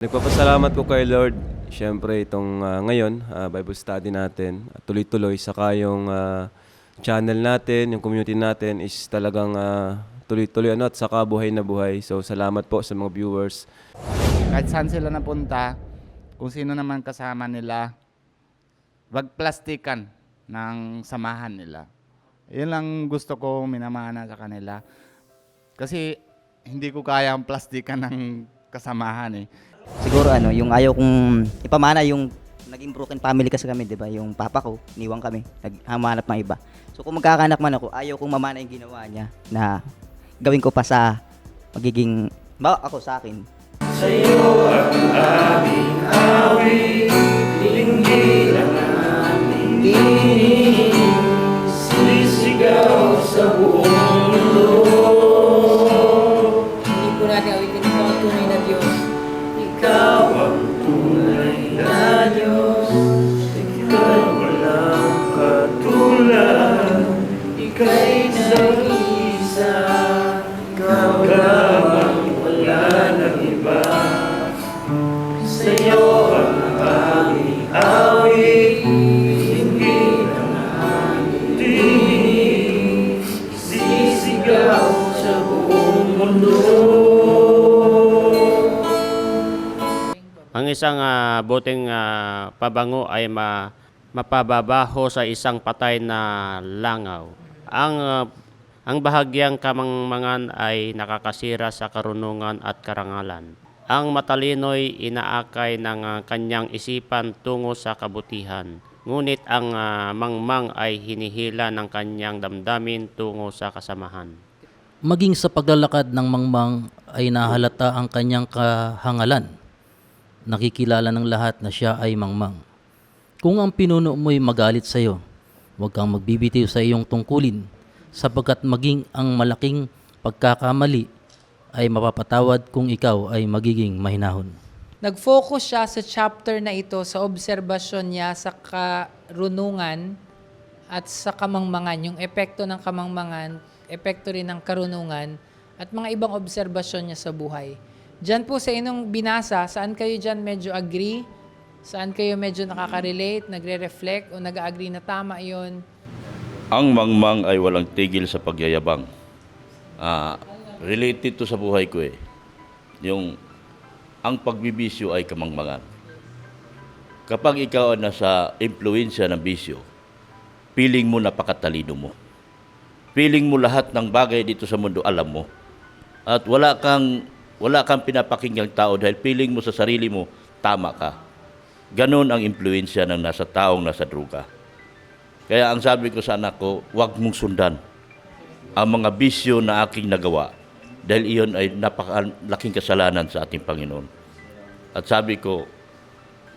Nagpapasalamat ko kay Lord, syempre itong ah, ngayon, ah, Bible study natin, at tuloy-tuloy, saka yung ah, channel natin, yung community natin is talagang ah, tuloy-tuloy ano, at saka buhay na buhay. So salamat po sa mga viewers. Kahit saan sila napunta, kung sino naman kasama nila, wag plastikan ng samahan nila. Yun lang gusto ko minamana sa kanila. Kasi hindi ko kaya ang plastikan ng kasamahan eh. Siguro ano, yung ayaw kong ipamana yung naging broken family kasi kami, 'di ba? Yung papa ko, niwang kami, naghamanap ng iba. So kung magkakanak man ako, ayaw kong mamana yung ginawa niya na gawin ko pa sa magiging ba ako sa akin. Hindi Ang isang ah, buting ah, pabango ay ma, mapababaho sa isang patay na langaw. Ang ah, ang bahagyang kamangmangan ay nakakasira sa karunungan at karangalan. Ang matalino'y inaakay ng ah, kanyang isipan tungo sa kabutihan. Ngunit ang ah, mangmang ay hinihila ng kanyang damdamin tungo sa kasamahan. Maging sa paglalakad ng mangmang ay nahalata ang kanyang kahangalan. Nakikilala ng lahat na siya ay mangmang. Kung ang pinuno mo'y magalit sa iyo, huwag kang magbibitiw sa iyong tungkulin sapagkat maging ang malaking pagkakamali ay mapapatawad kung ikaw ay magiging mahinahon. Nag-focus siya sa chapter na ito sa obserbasyon niya sa karunungan at sa kamangmangan, yung epekto ng kamangmangan, epekto rin ng karunungan, at mga ibang obserbasyon niya sa buhay. Diyan po sa inyong binasa, saan kayo diyan medyo agree? Saan kayo medyo nakaka-relate, nagre-reflect, o nag-agree na tama yon Ang mangmang ay walang tigil sa pagyayabang. Ah, related to sa buhay ko eh. Yung ang pagbibisyo ay kamangmangan. Kapag ikaw ay nasa impluensya ng bisyo, feeling mo napakatalino mo. Feeling mo lahat ng bagay dito sa mundo alam mo. At wala kang wala kang pinapakinggang tao dahil feeling mo sa sarili mo tama ka. Ganon ang impluensya ng nasa taong nasa druga. Kaya ang sabi ko sa anak ko, huwag mong sundan ang mga bisyo na aking nagawa dahil iyon ay napakalaking kasalanan sa ating Panginoon. At sabi ko,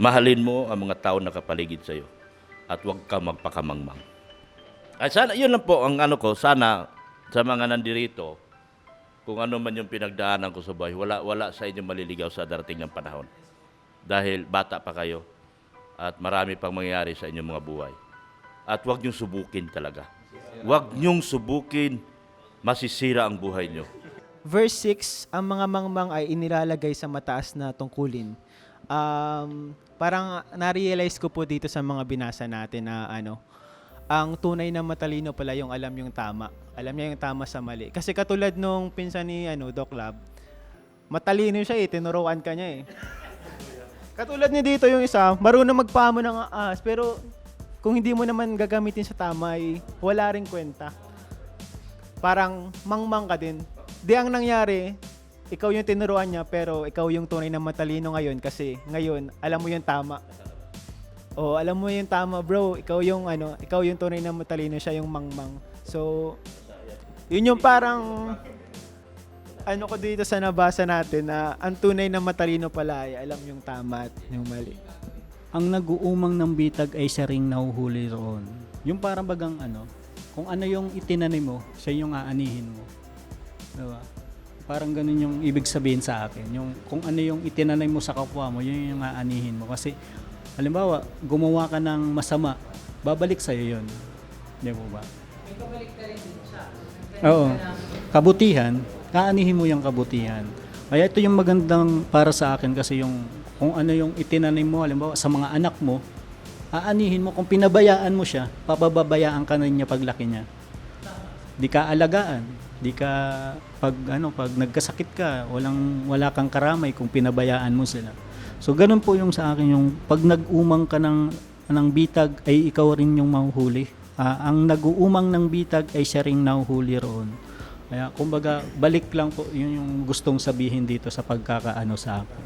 mahalin mo ang mga tao na kapaligid sa iyo at huwag ka magpakamangmang. Ay sana, yun lang po ang ano ko, sana sa mga nandirito, kung ano man yung pinagdaanan ko sa buhay, wala, wala sa inyo maliligaw sa darating ng panahon. Dahil bata pa kayo at marami pang mangyayari sa inyong mga buhay. At huwag niyong subukin talaga. Huwag niyong subukin, masisira ang buhay niyo. verse 6, ang mga mangmang ay inilalagay sa mataas na tungkulin. Um, parang na-realize ko po dito sa mga binasa natin na ano, ang tunay na matalino pala yung alam yung tama. Alam niya yung tama sa mali. Kasi katulad nung pinsan ni ano, Doc Lab, matalino siya eh, tinuruan ka niya eh. Katulad ni dito yung isa, marunong magpamo ng ahas, pero kung hindi mo naman gagamitin sa tama, ay wala rin kwenta parang mangmang ka din. Di ang nangyari, ikaw yung tinuruan niya pero ikaw yung tunay na matalino ngayon kasi ngayon alam mo yung tama. Oh, alam mo yung tama, bro. Ikaw yung ano, ikaw yung tunay na matalino, siya yung mangmang. So, yun yung parang ano ko dito sa nabasa natin na ang tunay na matalino pala ay alam yung tama at yung mali. ang nag-uumang ng bitag ay siya ring nahuhuli roon. Yung parang bagang ano, kung ano yung itinanim mo, siya yung aanihin mo. Diba? Parang ganun yung ibig sabihin sa akin. Yung kung ano yung itinanim mo sa kapwa mo, yun yung aanihin mo. Kasi, halimbawa, gumawa ka ng masama, babalik sa'yo yun. Di ba? Oo. Kabutihan, kaanihin mo yung kabutihan. Kaya ito yung magandang para sa akin kasi yung kung ano yung itinanim mo, halimbawa sa mga anak mo, aanihin mo, kung pinabayaan mo siya, papababayaan ka na niya paglaki niya. Di ka alagaan, di ka pag ano pag nagkasakit ka, walang wala kang karamay kung pinabayaan mo sila. So ganun po yung sa akin yung pag nag-umang ka ng ng bitag ay ikaw rin yung mahuhuli. Ah, ang nag-uumang ng bitag ay siya ring nahuhuli roon. Kaya kumbaga balik lang po yun yung gustong sabihin dito sa pagkakaano sa akin.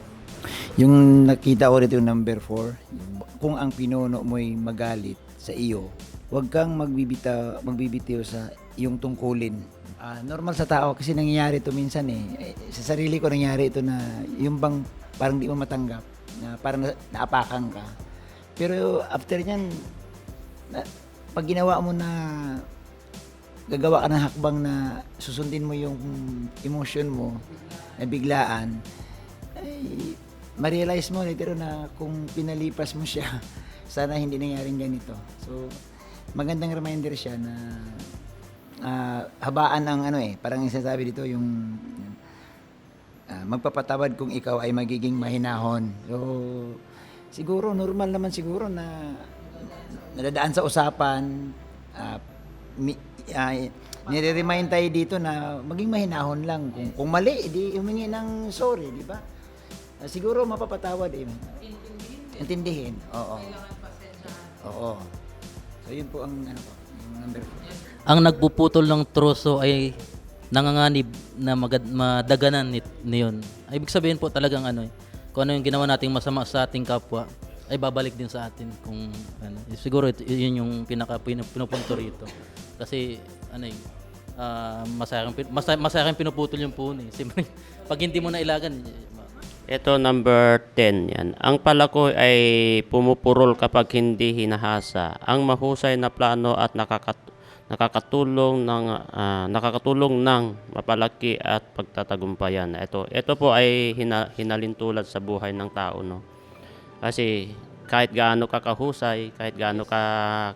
Yung nakita ko rito yung number 4, kung ang pinuno mo'y magalit sa iyo, huwag kang magbibita, magbibitiw sa iyong tungkulin. Ah, normal sa tao kasi nangyayari ito minsan eh. Eh, Sa sarili ko nangyari ito na yung bang parang di mo matanggap, na parang na, naapakan ka. Pero after nyan, na, pag ginawa mo na gagawa ka ng hakbang na susundin mo yung emotion mo na biglaan, ay ma-realize mo later na kung pinalipas mo siya, sana hindi nangyaring ganito. So, magandang reminder siya na ah, habaan ang ano eh, parang sinasabi dito yung ah, magpapatawad kung ikaw ay magiging mahinahon. So, siguro normal naman siguro na nadadaan sa usapan mi, ah, nire-remind tayo dito na maging mahinahon lang. Kung, kung mali, di humingi ng sorry, di ba? Ah, siguro mapapatawad eh. Intindihin. Oo. Oo. So yun po ang ano po, yung number four. Ang nagpuputol ng troso ay nanganganib na magad, madaganan ni, niyon. Ibig sabihin po talagang ano eh, kung ano yung ginawa nating masama sa ating kapwa, ay babalik din sa atin kung ano. Eh, Siguro ito, yun yung pinaka pinu- pinupunto rito. Kasi ano eh, ah, masayang, masayang pinuputol yung puno eh. Pag hindi mo na ilagan, eh, Ito number 10 yan. Ang palako ay pumupurol kapag hindi hinahasa. Ang mahusay na plano at nakakat- nakakatulong ng ah, nakakatulong ng mapalaki at pagtatagumpayan. Ito ito po ay hina, hinalintulad sa buhay ng tao no. Kasi kahit gaano ka kahusay, kahit gaano ka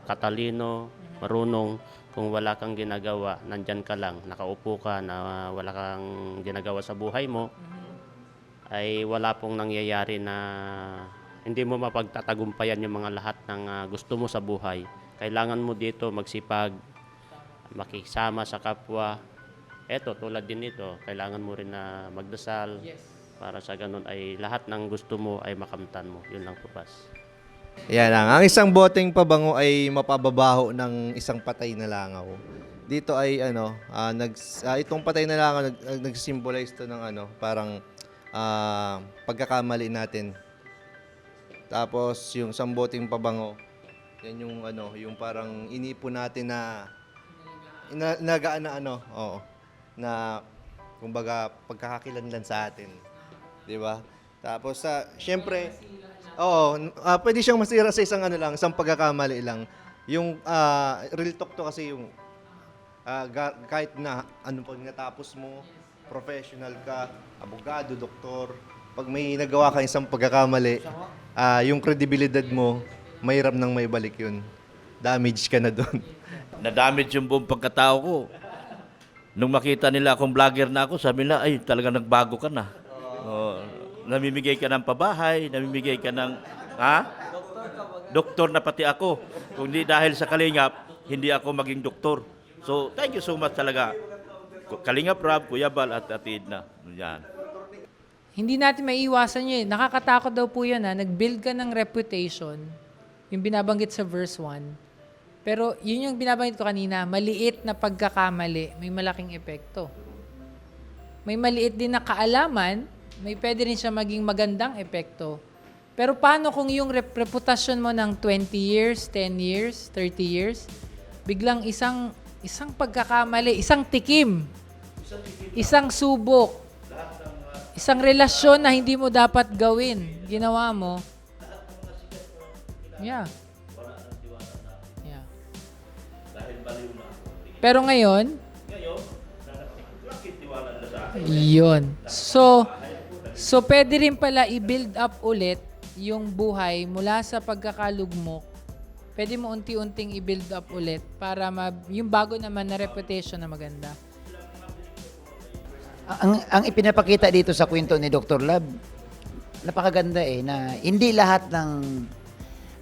katalino, marunong, kung wala kang ginagawa, nandyan ka lang, nakaupo ka na wala kang ginagawa sa buhay mo, ay wala pong nangyayari na hindi mo mapagtatagumpayan yung mga lahat ng ah, gusto mo sa buhay. Kailangan mo dito magsipag, makisama sa kapwa. Eto, tulad din nito, kailangan mo rin na magdasal para sa ganun ay lahat ng gusto mo ay makamtan mo. Yun lang po, Pas. Yan lang. Ang isang boteng pabango ay mapababaho ng isang patay na langaw. Dito ay ano, ah, nag, ah, itong patay na langaw nag, nag- nag-symbolize to ng ano, parang ah, pagkakamali natin. Tapos yung isang boteng pabango, yan yung ano, yung parang inipo natin na ina, nagaan na ano, oo, na kumbaga pagkakakilanlan sa atin. 'Di ba? Tapos sa syempre Oo, ah, pwede siyang masira sa isang ano lang, isang pagkakamali lang. Yung ah, real talk to kasi yung ah, ga- kahit na ano pag natapos mo, professional ka, abogado, doktor, pag may nagawa ka isang pagkakamali, ah, yung credibility mo, mahirap nang may balik yun. Damage ka na doon. Na-damage yung buong pagkatao ko. Nung makita nila akong vlogger na ako, sabi nila, ay, talaga nagbago ka na. Oh, namimigay ka ng pabahay, namimigay ka ng, ha? Doktor na pati ako. Kung di dahil sa Kalingap, hindi ako maging doktor. So, thank you so much talaga. Kalingap Rob, Kuya Bal at Ate Edna. Yan. Hindi natin maiiwasan yun. eh. Nakakatakot daw po yan ha. Nag-build ka ng reputation, yung binabanggit sa verse 1. Pero yun yung binabanggit ko kanina, maliit na pagkakamali, may malaking epekto. May maliit din na kaalaman, may pwede rin siya maging magandang epekto. Pero paano kung yung rep- reputasyon mo ng 20 years, 10 years, 30 years, biglang isang isang pagkakamali, isang tikim, isang subok, isang relasyon na hindi mo dapat gawin, ginawa mo. Yeah. Yeah. Pero ngayon, yun. So, so pwede rin pala i-build up ulit yung buhay mula sa pagkakalugmok. Pwede mo unti-unting i-build up ulit para ma- yung bago naman na reputation na maganda. ang, ang ipinapakita dito sa kwento ni Dr. Lab, napakaganda eh, na hindi lahat ng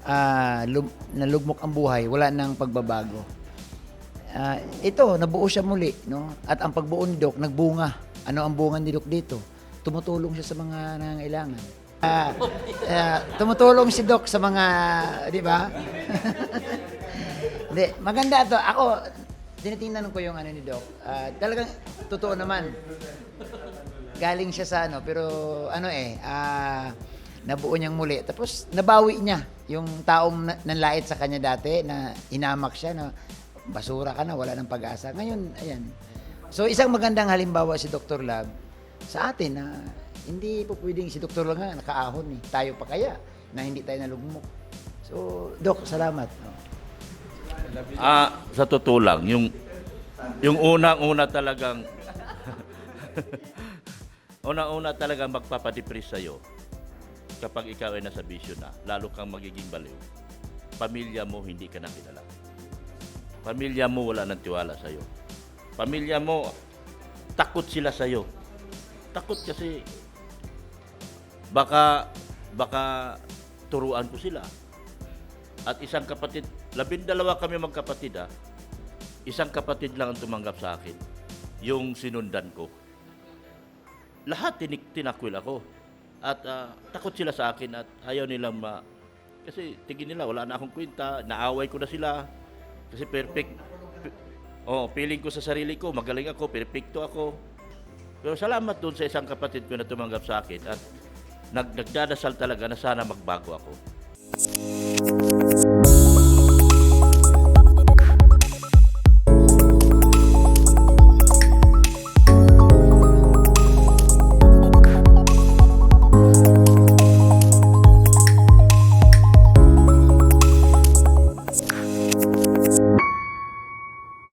ah, lum- nalugmok ang buhay, wala nang pagbabago. Ah, ito, nabuo siya muli, no? At ang pagbuo ni Doc, nagbunga. Ano ang bunga ni Doc dito? Tumutulong siya sa mga nangangailangan. Ah, ah, tumutulong si Doc sa mga, di ba? Hindi, maganda to. Ako, tinitingnan ko yung ano ni Doc. Ah, talagang totoo naman. Galing siya sa ano, pero ano eh, ah, nabuo niyang muli. Tapos nabawi niya yung taong na- nanlait sa kanya dati na inamak siya na basura ka na, wala ng pag-asa. Ngayon, ayan. So isang magandang halimbawa si Dr. Lab sa atin na hindi po pwedeng si Dr. Lab nga nakaahon eh. Tayo pa kaya na hindi tayo nalugmok. So, Doc, salamat. Ah, sa totoo lang, yung yung unang-una talagang unang-una talagang magpapadepress sa'yo kapag ikaw ay nasa bisyo na, lalo kang magiging baliw. Pamilya mo, hindi ka na kilala. Pamilya mo, wala nang tiwala sa'yo. Pamilya mo, takot sila sa'yo. Takot kasi baka baka turuan ko sila. At isang kapatid, labindalawa kami magkapatid ah. Isang kapatid lang ang tumanggap sa akin. Yung sinundan ko. Lahat tinik tinakwil ako. At ah, takot sila sa akin at ayaw nilang ma... Kasi tingin nila, wala na akong kwenta. Naaway ko na sila. Kasi perfect. Oh, feeling ko sa sarili ko, magaling ako, perfecto ako. Pero salamat doon sa isang kapatid ko na tumanggap sa akin at nag, nagdadasal talaga na sana magbago ako.